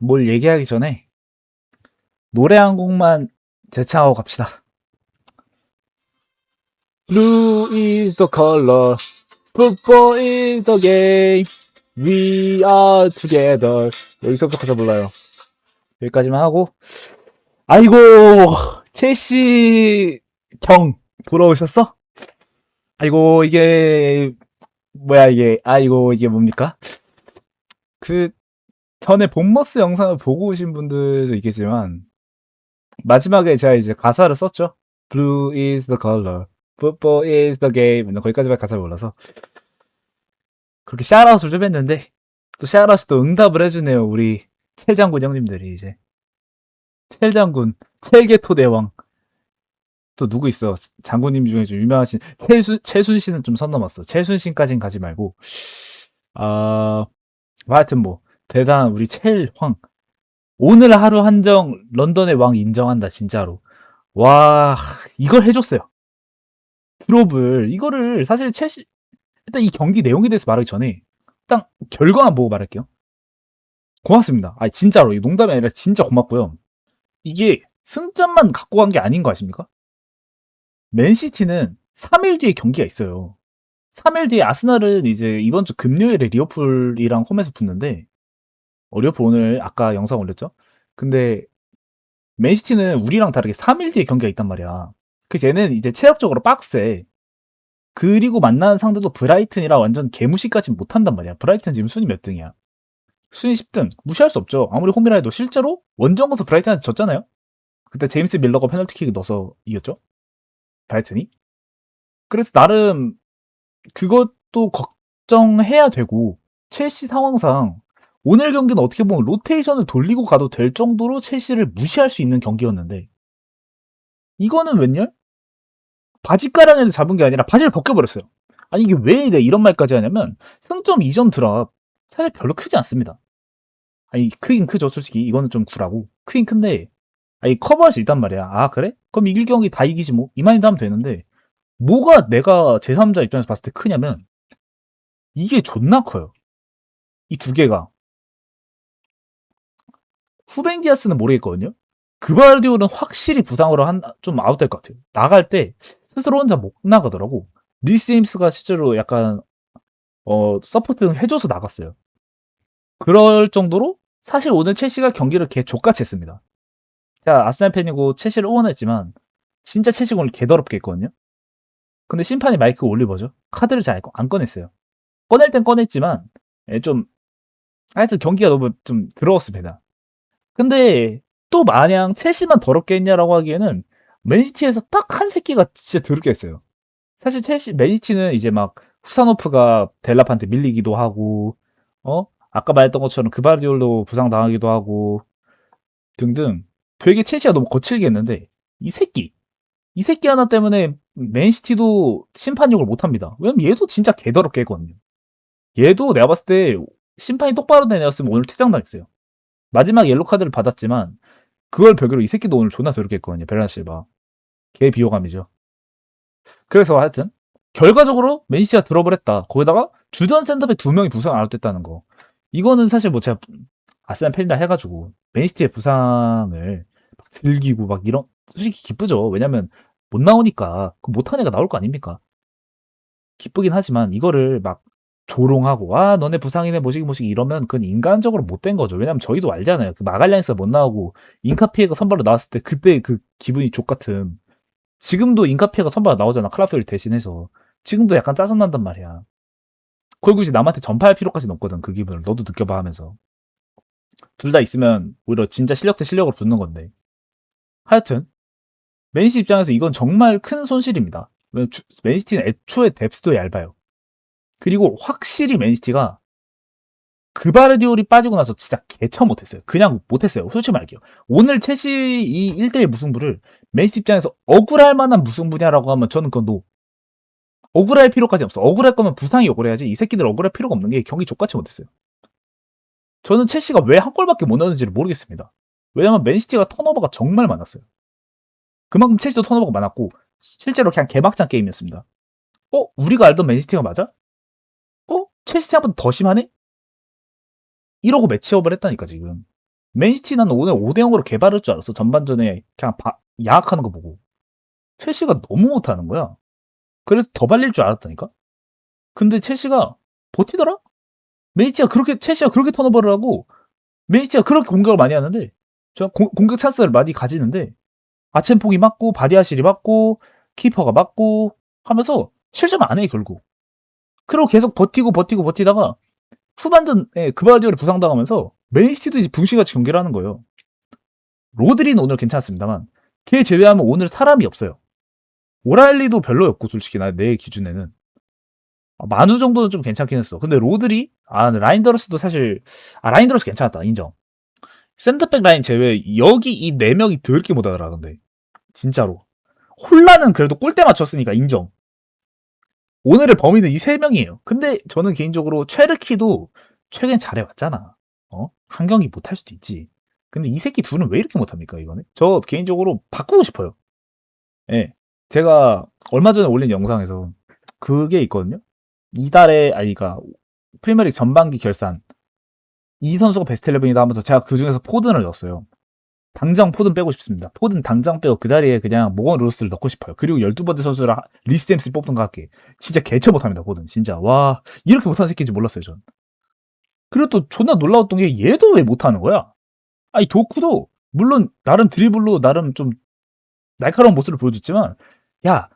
뭘 얘기하기 전에 노래 한 곡만 재창하고 갑시다. Blue is the color, football is the game, we are together. 여기서부터 가사 몰라요. 여기까지만 하고. 아이고, 첼시 경 돌아오셨어? 아이고, 이게, 뭐야, 이게, 아이고, 이게 뭡니까? 그, 전에 본머스 영상을 보고 오신 분들도 있겠지만, 마지막에 제가 이제 가사를 썼죠. Blue is the color, football is the game. 거기까지만 가사를 몰라서. 그렇게 샤라웃을 좀 했는데, 또 샤라웃이 또 응답을 해주네요. 우리 첼장군 형님들이 이제. 첼장군, 첼게토 대왕. 또 누구 있어? 장군님 중에 좀 유명하신 최순, 최순 씨는 좀 선 넘었어. 최순 씨까진 가지 말고. 아, 하여튼 뭐, 대단한 우리 첼 황. 오늘 하루 한정 런던의 왕 인정한다, 진짜로. 와, 이걸 해줬어요. 드롭을, 이거를 사실 첼시, 일단 이 경기 내용에 대해서 말하기 전에, 일단 결과만 보고 말할게요. 고맙습니다. 아 진짜로. 이 농담이 아니라 진짜 고맙고요. 이게 승점만 갖고 간 게 아닌 거 아십니까? 맨시티는 3일 뒤에 경기가 있어요. 3일 뒤에 아스날은 이제 이번 주 금요일에 리오풀이랑 홈에서 붙는데, 어, 리오풀 오늘 아까 영상 올렸죠? 근데 맨시티는 우리랑 다르게 3일 뒤에 경기가 있단 말이야. 그래서 얘는 이제 체력적으로 빡세. 그리고 만나는 상대도 브라이튼이라 완전 개무시까지 못한단 말이야. 브라이튼 지금 순위 몇 등이야? 순위 10등. 무시할 수 없죠. 아무리 홈이라 해도 실제로 원정 가서 브라이튼한테 졌잖아요? 그때 제임스 밀러가 페널티킥 넣어서 이겼죠? 브라이튼이? 그래서 나름 그것도 걱정해야 되고 첼시 상황상 오늘 경기는 어떻게 보면 로테이션을 돌리고 가도 될 정도로 첼시를 무시할 수 있는 경기였는데 이거는 웬열? 바지가랑이를 잡은 게 아니라 바지를 벗겨버렸어요. 아니 이게 왜내 이런 말까지 하냐면 승점 2점 드랍 사실 별로 크지 않습니다. 아니 크긴 크죠 솔직히 이거는 좀 구라고 크긴 큰데 아니 커버할 수 있단 말이야. 아 그래? 그럼 이길 경기 다 이기지 뭐 이만이도 하면 되는데 뭐가 내가 제3자 입장에서 봤을 때 크냐면 이게 존나 커요. 이 두 개가 후벤 디아스는 모르겠거든요. 그바르디올은 확실히 부상으로 한 좀 아웃될 것 같아요. 나갈 때 스스로 혼자 못 나가더라고. 리스임스가 실제로 약간 어 서포트 해줘서 나갔어요. 그럴 정도로 사실 오늘 첼시가 경기를 개 족같이 했습니다. 자 아스날 팬이고 첼시를 응원했지만 진짜 첼시가 오늘 개더럽게 했거든요. 근데 심판이 마이크 올리버죠. 카드를 잘 안 꺼냈어요. 꺼낼 땐 꺼냈지만 예, 좀 하여튼 경기가 너무 좀 더러웠습니다. 근데 또 마냥 첼시만 더럽게 했냐라고 하기에는 맨시티에서 딱 한 새끼가 진짜 더럽게 했어요. 사실 첼시 맨시티는 이제 막 후사노프가 델라판테 밀리기도 하고 어 아까 말했던 것처럼 그바디올로 부상 당하기도 하고 등등 되게 첼시가 너무 거칠게 했는데 이 새끼 이 새끼 하나 때문에 맨시티도 심판욕을 못합니다. 왜냐면 얘도 진짜 개더럽게 했거든요. 얘도 내가 봤을 때 심판이 똑바로 되었으면 오늘 퇴장당했어요. 마지막 옐로 카드를 받았지만 그걸 별개로 이 새끼도 오늘 존나 더럽게 했거든요. 베르나 실바. 개 비호감이죠. 그래서 하여튼 결과적으로 맨시티가 드롭을 했다. 거기다가 주전 샌드백 두 명이 부상 아웃됐다는 거. 이거는 사실 뭐 제가 아스날 팬이라 해가지고 맨시티의 부상을 막 즐기고 막 이런 솔직히 기쁘죠. 왜냐면 못 나오니까 그 못한 애가 나올 거 아닙니까? 기쁘긴 하지만 이거를 막 조롱하고 아 너네 부상이네 모시기 모시기 이러면 그건 인간적으로 못된 거죠. 왜냐면 저희도 알잖아요. 그 마갈량스가 못 나오고 인카피에가 선발로 나왔을 때 그때 그 기분이 족같음. 지금도 인카피에가 선발로 나오잖아. 클라프를 대신해서. 지금도 약간 짜증 난단 말이야. 그걸 굳이 남한테 전파할 필요까지는 없거든. 그 기분을. 너도 느껴봐 하면서. 둘 다 있으면 오히려 진짜 실력 대 실력으로 붙는 건데. 하여튼 맨시티 입장에서 이건 정말 큰 손실입니다. 맨시티는 애초에 뎁스도 얇아요. 그리고 확실히 맨시티가 그바르디올이 빠지고 나서 진짜 개처 못했어요. 그냥 못했어요. 솔직히 말할게요. 오늘 첼시 이 1대1 무승부를 맨시티 입장에서 억울할 만한 무승부냐라고 하면 저는 그건 노. 억울할 필요까지 없어. 억울할 거면 부상이 억울해야지. 이 새끼들 억울할 필요가 없는 게 경기 족같이 못했어요. 저는 첼시가 왜 한 골밖에 못 넣었는지를 모르겠습니다. 왜냐면 맨시티가 턴오버가 정말 많았어요. 그만큼 첼시도 턴오버가 많았고 실제로 그냥 개막장 게임이었습니다. 어? 우리가 알던 맨시티가 맞아? 어? 첼시 생각보다 더 심하네? 이러고 매치업을 했다니까 지금. 맨시티는 오늘 5대 0으로 개발할 줄 알았어. 전반전에 그냥 바- 야악하는 거 보고. 첼시가 너무 못하는 거야. 그래서 더 발릴 줄 알았다니까. 근데 첼시가 버티더라. 맨시티가 그렇게 첼시가 그렇게 턴오버를 하고 맨시티가 그렇게 공격을 많이 하는데 저 공, 공격 찬스를 많이 가지는데 아첸폭이 맞고 바디아실이 맞고 키퍼가 맞고 하면서 실점 안 해 결국. 그리고 계속 버티고 버티고 버티다가 후반전에 그바디오를 부상당하면서 맨시티도 이제 붕신같이 경기를 하는 거예요. 로드리는 오늘 괜찮습니다만 걔 제외하면 오늘 사람이 없어요. 오랄리도 별로였고 솔직히 나 내 기준에는 아, 마누 정도는 좀 괜찮긴 했어. 근데 로드리 아 라인더러스도 사실 아 라인더러스 괜찮았다 인정. 센터백 라인 제외 여기 이 네 명이 더럽게 못하더라 근데 진짜로 홀라는 그래도 골대 맞췄으니까 인정. 오늘의 범인은 이 세 명이에요. 근데 저는 개인적으로 최르키도 최근 잘해왔잖아. 어? 한 경기 못할 수도 있지. 근데 이 새끼 둘은 왜 이렇게 못합니까, 이거는? 저 개인적으로 바꾸고 싶어요. 예. 제가 얼마 전에 올린 영상에서 그게 있거든요. 이달에, 아니, 가 프리미어리그 전반기 결산. 이 선수가 베스트 11이다 하면서 제가 그 중에서 포든을 넣었어요. 당장 포든 빼고 싶습니다. 포든 당장 빼고 그 자리에 그냥 모건 루스를 넣고 싶어요. 그리고 12번째 선수라 리스 제임스 뽑던가 할게. 진짜 개처 못합니다, 포든. 진짜. 와, 이렇게 못하는 새끼인지 몰랐어요, 전. 그리고 또 존나 놀라웠던 게 얘도 왜 못하는 거야? 아니, 도쿠도, 물론, 나름 드리블로, 나름 좀, 날카로운 모습을 보여줬지만, 야,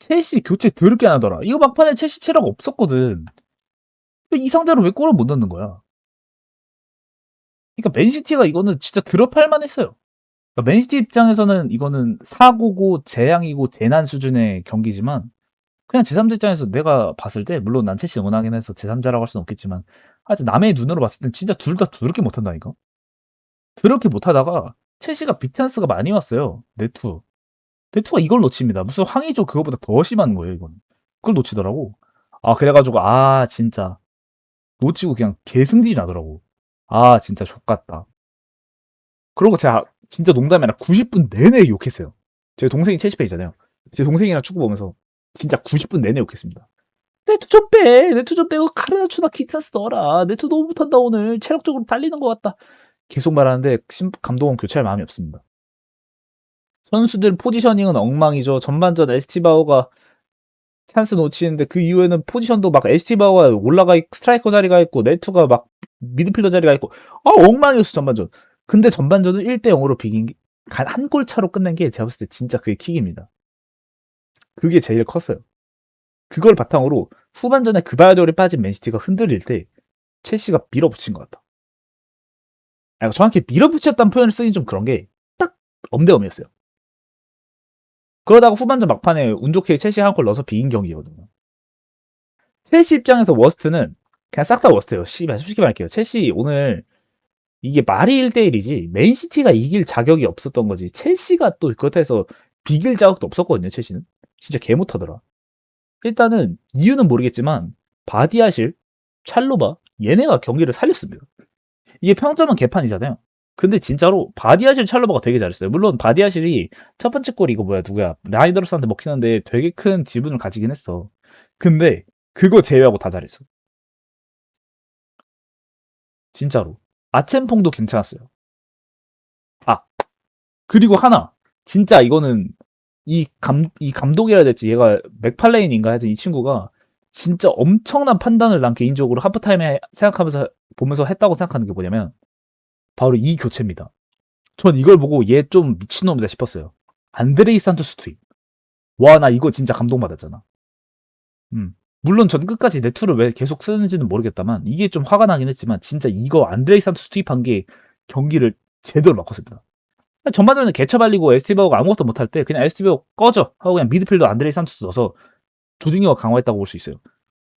첼시 교체 더럽게 안 하더라. 이거 막판에 첼시 체력 없었거든. 이 상대로 왜 골을 못 넣는 거야? 그러니까 맨시티가 이거는 진짜 드럽할 만했어요. 그러니까 맨시티 입장에서는 이거는 사고고 재앙이고 재난 수준의 경기지만 그냥 제3자 입장에서 내가 봤을 때 물론 난 첼시 응원하긴 해서 제3자라고 할 수는 없겠지만 하여튼 남의 눈으로 봤을 땐 진짜 둘 다 더럽게 못한다니까 더럽게 못하다가 첼시가 빅찬스가 많이 왔어요 네투. 네투가 이걸 놓칩니다. 무슨 황의조 그거보다 더 심한 거예요 이건 그걸 놓치더라고. 아 그래가지고 아 진짜. 놓치고 그냥 개승질이 나더라고. 아 진짜 족같다. 그러고 제가 진짜 농담이 아니라 90분 내내 욕했어요 제 동생이 첼시 팬이잖아요 제 동생이랑 축구 보면서 진짜 90분 내내 욕했습니다. 네트 좀 빼! 네트 좀 빼고 카르나추나 키타스 넣어라. 네트 너무 못한다 오늘. 체력적으로 달리는 것 같다. 계속 말하는데 심- 감독은 교체할 마음이 없습니다. 선수들 포지셔닝은 엉망이죠. 전반전 에스티바오가 찬스 놓치는데 그 이후에는 포지션도 막 에스티바오가 올라가 있고 스트라이커 자리가 있고 네투가 막 미드필더 자리가 있고 아 엉망이었어 전반전. 근데 전반전은 1대 0으로 비긴 한 골 차로 끝낸 게 제가 봤을 때 진짜 그게 킥입니다. 그게 제일 컸어요. 그걸 바탕으로 후반전에 그바야돌이 빠진 맨시티가 흔들릴 때 첼시가 밀어붙인 것 같다. 아, 정확히 밀어붙였다는 표현을 쓰긴 좀 그런 게 딱 엄대엄이었어요. 그러다가 후반전 막판에 운 좋게 첼시 한 골 넣어서 비긴 경기거든요. 첼시 입장에서 워스트는 그냥 싹 다 워스트예요. 씨발 솔직히 말할게요. 첼시 오늘 이게 말이 1대1이지 맨시티가 이길 자격이 없었던 거지. 첼시가 또 그렇다 해서 비길 자격도 없었거든요. 첼시는. 진짜 개 못하더라. 일단은 이유는 모르겠지만 바디아실, 찰로바 얘네가 경기를 살렸습니다. 이게 평점은 개판이잖아요. 근데 진짜로 바디아실 찰로바가 되게 잘했어요. 물론 바디아실이 첫 번째 골이 이거 뭐야 누구야 라이더로스한테 먹히는데 되게 큰 지분을 가지긴 했어. 근데 그거 제외하고 다 잘했어. 진짜로. 아첸퐁도 괜찮았어요. 아 그리고 하나 진짜 이거는 이 감, 이 감독이라 해야 될지 얘가 맥팔레인인가 하여튼 이 친구가 진짜 엄청난 판단을 난 개인적으로 하프타임에 생각하면서 보면서 했다고 생각하는 게 뭐냐면 바로 이 교체입니다. 전 이걸 보고 얘 좀 미친놈이다 싶었어요. 안드레이 산토스 투입. 와, 나 이거 진짜 감동받았잖아. 음. 물론 전 끝까지 네트를 왜 계속 쓰는지는 모르겠다만 이게 좀 화가 나긴 했지만 진짜 이거 안드레이 산토스 투입한 게 경기를 제대로 바꿨습니다. 전반전에 개처 발리고 에스티바오가 아무것도 못할 때 그냥 에스티바오 꺼져 하고 그냥 미드필더 안드레이 산토스 넣어서 조중이가 강화했다고 볼 수 있어요.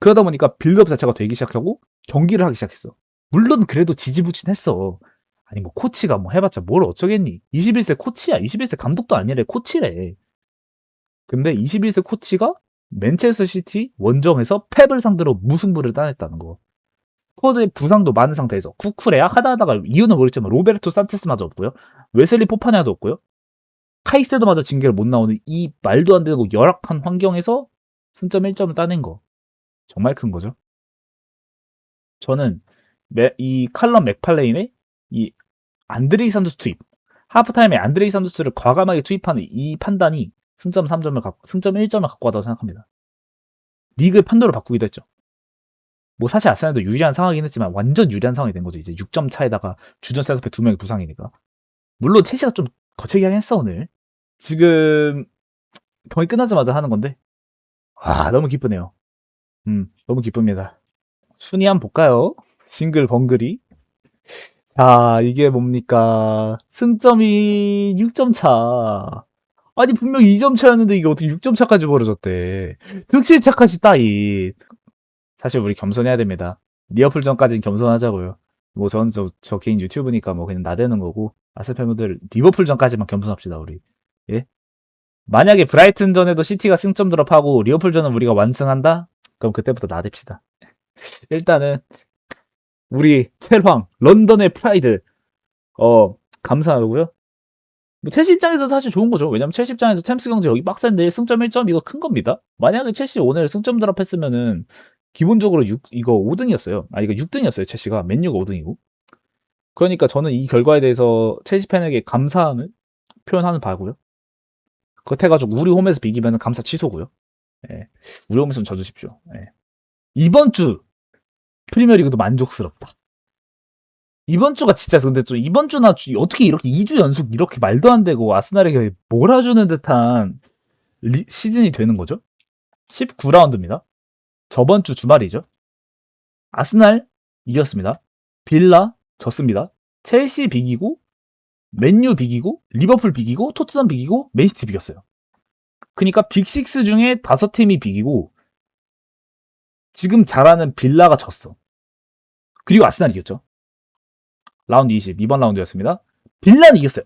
그러다 보니까 빌드업 자체가 되기 시작하고 경기를 하기 시작했어. 물론 그래도 지지부진했어. 아니 뭐 코치가 뭐 해봤자 뭘 어쩌겠니? 21세 코치야. 21세 감독도 아니래. 코치래. 근데 21세 코치가 맨체스터 시티 원정에서 펩을 상대로 무승부를 따냈다는 거. 스쿼드의 부상도 많은 상태에서 쿠쿠레야 하다 하다가 이유는 모르겠지만 로베르토 산체스마저 없고요. 웨슬리 포파냐도 없고요. 카이세도마저 징계를 못 나오는 이 말도 안 되고 열악한 환경에서 승점 1점을 따낸 거. 정말 큰 거죠. 저는 매- 이 칼럼 맥팔레인의 이 안드레이 산두스 투입. 하프타임에 안드레이 산두스를 과감하게 투입하는 이 판단이 승점 3점을 갖고, 승점 1점을 갖고 왔다고 생각합니다. 리그의 판도를 바꾸기도 했죠. 뭐 사실 아스날도 유리한 상황이긴 했지만 완전 유리한 상황이 된 거죠. 이제 6점 차에다가 주전 센터백 2명이 부상이니까. 물론 첼시가 좀 거칠게 하긴 했어 오늘. 지금 경기 끝나자마자 하는 건데 아 너무 기쁘네요. 음 너무 기쁩니다. 순위 한번 볼까요? 싱글 번글이 자 이게 뭡니까 승점이 6점 차 아니 분명 2점 차였는데 이게 어떻게 6점 차까지 벌어졌대. 득실 차까지 따이. 사실 우리 겸손해야 됩니다. 리어풀전까지는 겸손하자고요. 뭐 저는 저, 저 개인 유튜브니까 뭐 그냥 나대는 거고 아스 팬분들 리버풀전까지만 겸손합시다 우리. 예? 만약에 브라이튼전에도 시티가 승점 드롭하고 리어풀전은 우리가 완승한다? 그럼 그때부터 나댑시다. 일단은 우리 첼황 런던의 프라이드. 어 감사하고요. 뭐 첼시 입장에서 사실 좋은 거죠. 왜냐면 첼시 입장에서 템스 경제 여기 빡센데 승점 1점 이거 큰 겁니다. 만약에 첼시 오늘 승점 드랍했으면은 기본적으로 6 이거 5등이었어요. 아 이거 6등이었어요. 첼시가 맨유가 5등이고. 그러니까 저는 이 결과에 대해서 첼시 팬에게 감사함을 표현하는 바고요. 그렇해가지고 우리 홈에서 비기면 감사 취소고요. 예. 우리 홈에서는 져주십시오. 예. 이번 주 프리미어리그도 만족스럽다. 이번 주가 진짜 근데 좀 이번 주나 주- 어떻게 이렇게 2주 연속 이렇게 말도 안 되고 아스날에게 몰아주는 듯한 리- 시즌이 되는 거죠? 19라운드입니다. 저번 주 주말이죠. 아스날 이겼습니다. 빌라 졌습니다. 첼시 비기고 맨유 비기고 리버풀 비기고 토트넘 비기고 맨시티 비겼어요. 그러니까 빅식스 중에 다섯 팀이 비기고 지금 잘하는 빌라가 졌어. 그리고 아스날이 이겼죠. 라운드 20, 이번 라운드였습니다. 빌라는 이겼어요.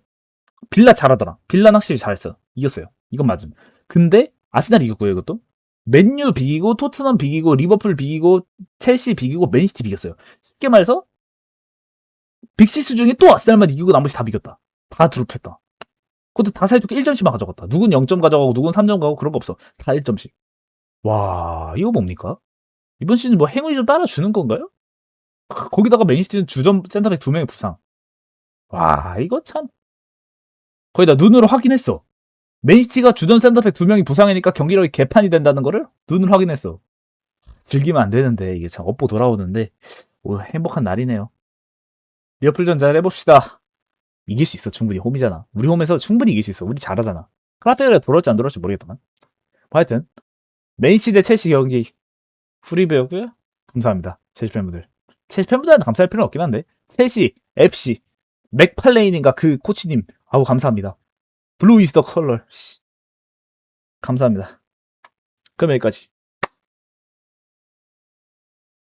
빌라 잘하더라. 빌라는 확실히 잘했어. 이겼어요. 이건 맞음. 근데 아스날이 이겼고요, 이것도. 맨유 비기고, 토트넘 비기고, 리버풀 비기고, 첼시 비기고, 맨시티 비겼어요. 쉽게 말해서 빅시스 중에 또 아스날만 이기고 나머지 다 비겼다. 다 드롭했다. 그것도 다 사이좋게 1점씩만 가져갔다. 누군 0점 가져가고, 누군 3점 가고 그런 거 없어. 다 1점씩. 와, 이거 뭡니까? 이번 시즌 뭐 행운이 좀 따라주는 건가요? 거기다가 맨시티는 주전 센터백 두 명의 부상. 와, 이거 참. 거의 다 눈으로 확인했어. 맨시티가 주전 센터백 두 명이 부상이니까 경기력이 개판이 된다는 거를 눈으로 확인했어. 즐기면 안 되는데, 이게 참 업보 돌아오는데, 오늘 행복한 날이네요. 리어풀전 잘 해봅시다. 이길 수 있어, 충분히. 홈이잖아. 우리 홈에서 충분히 이길 수 있어. 우리 잘하잖아. 크라페가 돌아올지 안 돌아올지 모르겠다만. 뭐 하여튼, 맨시티 대 첼시 경기 후리뷰였고요. 감사합니다. 첼시 팬분들. 첼시 팬분들한테 감사할 필요는 없긴 한데 첼시, FC, 맥팔레인인가 그 코치님 아우 감사합니다. 블루 이즈 더 컬러. 씨. 감사합니다. 그럼 여기까지.